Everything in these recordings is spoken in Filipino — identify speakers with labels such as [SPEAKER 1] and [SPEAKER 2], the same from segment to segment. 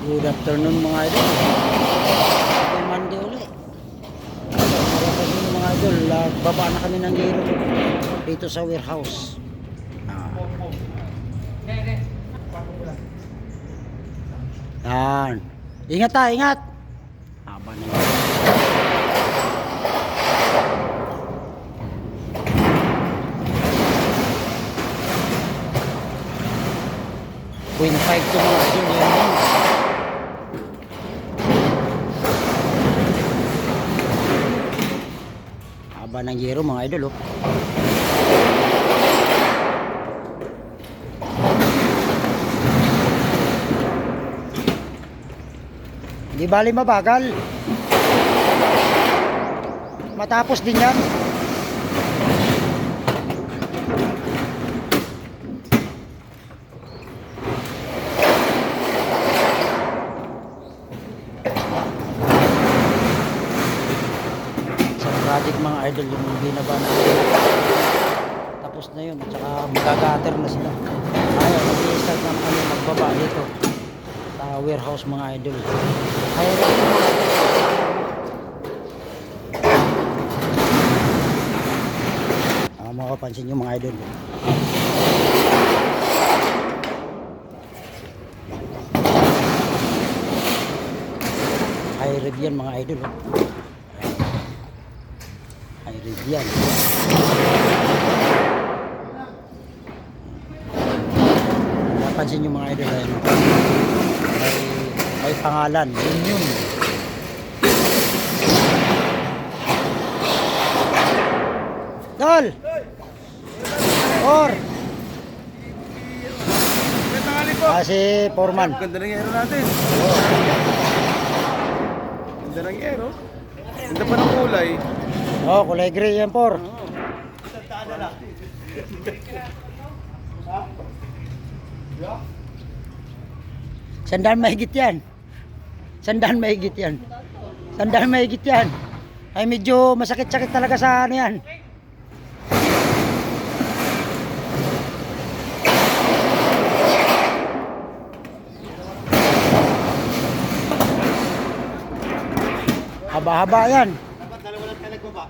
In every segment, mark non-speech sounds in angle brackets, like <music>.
[SPEAKER 1] Good afternoon mga idol. Happy Monday uli. Mga idol, uh, baba na kami ng giro dito sa warehouse. Ah. Yan. Ingat ta, ingat. Haba na. Point five to mga idol yan Haba ng giro mga idol oh. Di bali mabagal. Matapos din yan. Project mga idol yung binaba na tapos na yun at saka magagater na sila. Ayaw mag-i-start na kami magbaba dito sa warehouse mga idol. Kaya rin Ah, makapansin nyo mga idol. High rev yan mga idol yan napansin nyo mga idol ayun, oh. may, may pangalan yun yun Dol! Or! Ah, si Foreman.
[SPEAKER 2] Ganda ng aero natin. Ganda ng aero. Ganda pa ng kulay.
[SPEAKER 1] Oh, kulay gray yan, Por. Sandaan mahigit yan. Sandaan mahigit yan. Sandaan mahigit yan. Ay medyo masakit-sakit talaga sa ano yan. Haba-haba yan.
[SPEAKER 2] Dapat dalawa lang tayo nagbaba.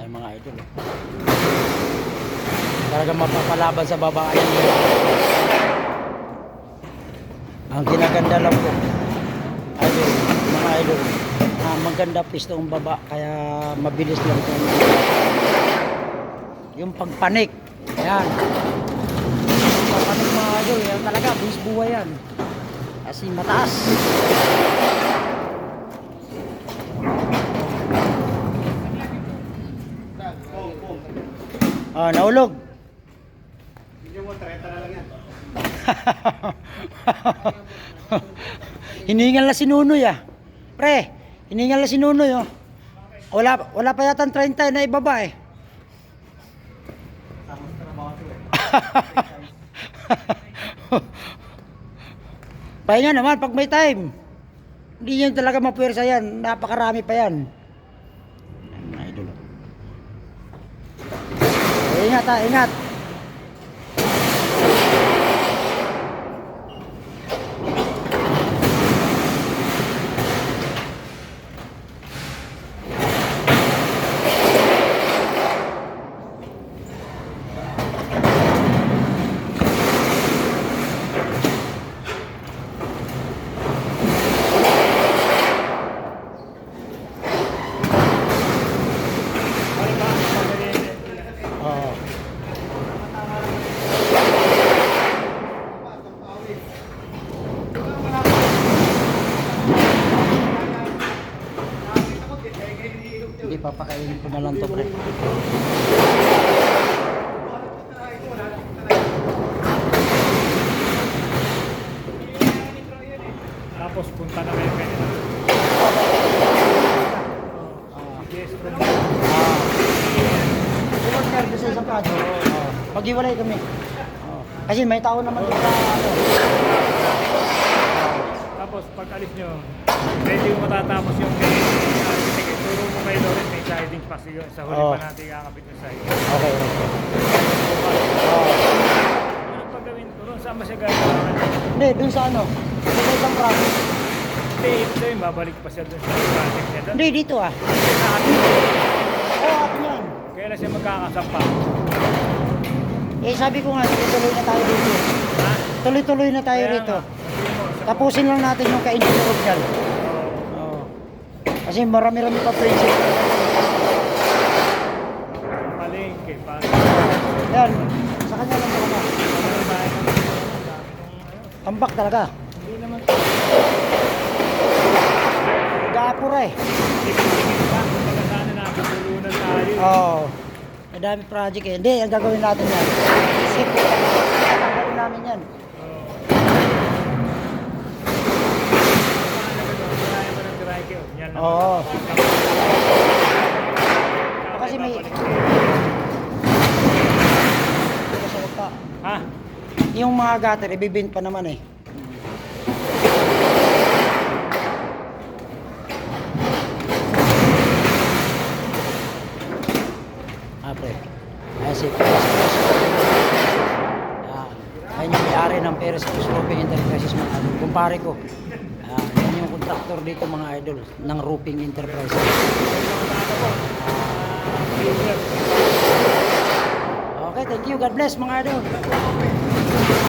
[SPEAKER 1] Ay mga idol. oh. Talagang mapapalaban sa babae. Ang kinaganda lang po. Idol, mga idol. Ah, maganda pisto ang baba kaya mabilis lang po. Yung pagpanik. Yan. Pagpanik mga idol, yan talaga buwis buhay yan. Kasi mataas. Ah, naulog.
[SPEAKER 2] Hindi mo, 30 na lang <laughs> yan.
[SPEAKER 1] hiningal na si Nunoy ah. Pre, hiningal na si Nunoy oh. Wala, wala pa yata 30 na ibaba eh.
[SPEAKER 2] Tapos trabaho to eh. <laughs>
[SPEAKER 1] Pahinga naman pag may time. Hindi yan talaga mapwersa yan. Napakarami pa yan. Mga idol. Ingat ha, ingat. Oo. Hindi papakainin ko na lang to, pre.
[SPEAKER 3] Tapos punta na kayo from
[SPEAKER 1] Ah. Sumunod ka doon sa kado. Oh. Pag-iwalay kami. Oh. Kasi may tao naman doon sa ano.
[SPEAKER 3] Tapos pag alis nyo, medyo matatapos yung Siding pa siya. Sa huli
[SPEAKER 1] Oo.
[SPEAKER 3] pa natin kakapit yung siding.
[SPEAKER 1] Okay. Oh.
[SPEAKER 3] Anong pagawin ko ron? Saan ba siya gagawin?
[SPEAKER 1] Hindi, dun sa ano? Dun sa isang project.
[SPEAKER 3] Hindi, ibig sabihin, babalik pa siya doon sa project niya doon.
[SPEAKER 1] Hindi, dito ah. Oo, oh, atin yan.
[SPEAKER 3] Kailan siya magkakasampa?
[SPEAKER 1] Eh, sabi ko nga, tuloy-tuloy na tayo dito.
[SPEAKER 3] Ha?
[SPEAKER 1] Tuloy-tuloy na tayo
[SPEAKER 3] Kaya
[SPEAKER 1] rito.
[SPEAKER 3] nga, mo, sa-
[SPEAKER 1] Tapusin lang natin yung dyan.
[SPEAKER 3] Oo.
[SPEAKER 1] Oo. Kasi marami-rami pa principle. Yan, sa kanya lang talaga. Tambak talaga.
[SPEAKER 3] Hindi naman
[SPEAKER 1] Gapura eh. Oo. Madami project eh. Hindi, ang gagawin natin yan. Skip. Gagawin namin yan.
[SPEAKER 3] Oo. Paano ba ito? Kaya mo ng dry cure. Yan lang.
[SPEAKER 1] Oo.
[SPEAKER 3] Tsaka
[SPEAKER 1] Kasi may-
[SPEAKER 3] babalik.
[SPEAKER 1] Dito sa lupa.
[SPEAKER 3] Ha?
[SPEAKER 1] Yung mga gutter, ibibint pa naman eh. Ah, pre. Ayan si Perez Cruz. Ayan. Yung may-ari ng Perez Roofing Enterprises mga idol. Kumpare ko. Ayan. Yan yung contractor dito mga idol ng roofing enterprises. Okay, thank you. God bless mga idol.